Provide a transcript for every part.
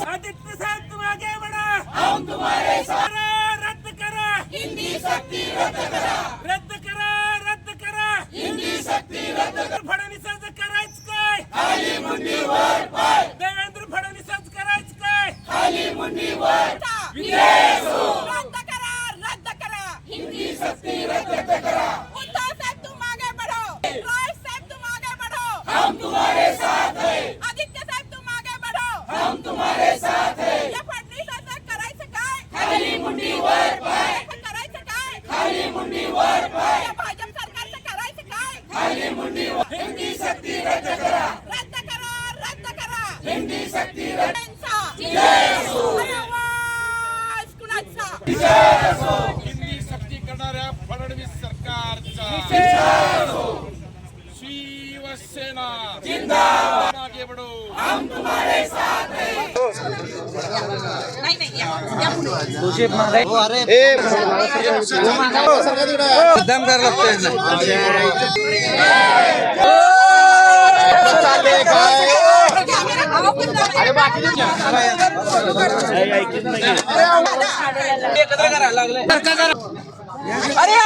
आदित्य साहब तुम आगे बढ़ा। हम तुम्हारे सारे रद्द करो हिंदी शक्ति रद्द करो। रद्द करो रद्द करो। हिंदी शक्ति रद्द करा। फडणवीसाचं करा इसको खाली मुंडी वर पर देवेंद्र फड़नी फडणवीसाचं करा इसको खाली मुंडी वर। यीशु रद्द करो रद्द करो। हिंदी शक्ति रद्द करो। उद्धव साहब तुम आगे बढ़ो। राय साहब तुम आगे बढ़ो। हम तुम्हारे शिवसेना जिंदाबाद आगे बढ़ो नाही नाही या- या पुढे. अहो, पण जरा- अरे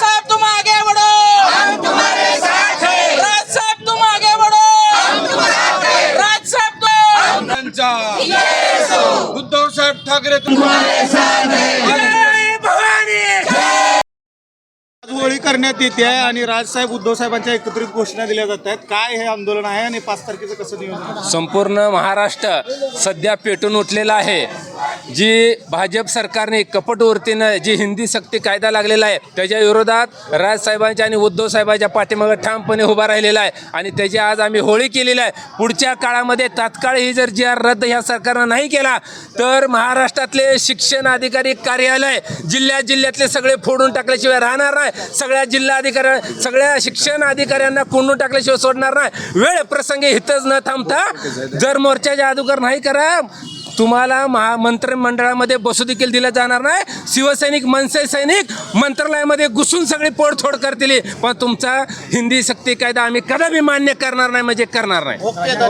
साहेब तुम आगे बढ़ो हम तुम्हारे साथ हैं राज साहेब तुम आगे बढ़ो हम तुम्हारे राज साहेब तुम त्यांचा उद्धव साहेब ठाकरे जय भवानी! होळी करण्यात येते आहे आणि राजसाहेब उद्धव साहेबांच्या एकत्रित घोषणा दिल्या जात आहेत. काय हे आंदोलन आहे आणि पाच तारखेचं कसं नियोजन? संपूर्ण महाराष्ट्र सध्या पेटून उठलेला आहे. जी भाजप सरकारने कपटवृत्तीनं जी हिंदी सक्ती कायदा लागलेला आहे त्याच्या विरोधात राजसाहेबांच्या आणि उद्धव साहेबांच्या पाठीमागं ठामपणे उभा राहिलेला आहे. आणि त्याची आज आम्ही होळी केलेली आहे. पुढच्या काळामध्ये तात्काळ ही जर जी आर रद्द ह्या सरकारनं नाही केला तर महाराष्ट्रातले शिक्षण अधिकारी कार्यालय जिल्ह्या जिल्ह्यातले सगळे फोडून टाकल्याशिवाय राहणार नाही. सगळ्या जिल्हा अधिकाऱ्या सगळ्या शिक्षण अधिकाऱ्यांना कोंडून टाकल्याशिवाय सोडणार नाही. वेळ प्रसंगी हितच न थांबता जर मोर्चाच्या अगोदर नाही करा तुम्हाला महा मंत्रिमंडळामध्ये बसू देखील दिलं जाणार नाही. शिवसैनिक मनसे सैनिक मंत्रालयामध्ये घुसून सगळी पोडथोड करतील. पण तुमचा हिंदी सक्ती कायदा आम्ही कदापि मान्य करणार नाही म्हणजे करणार नाही.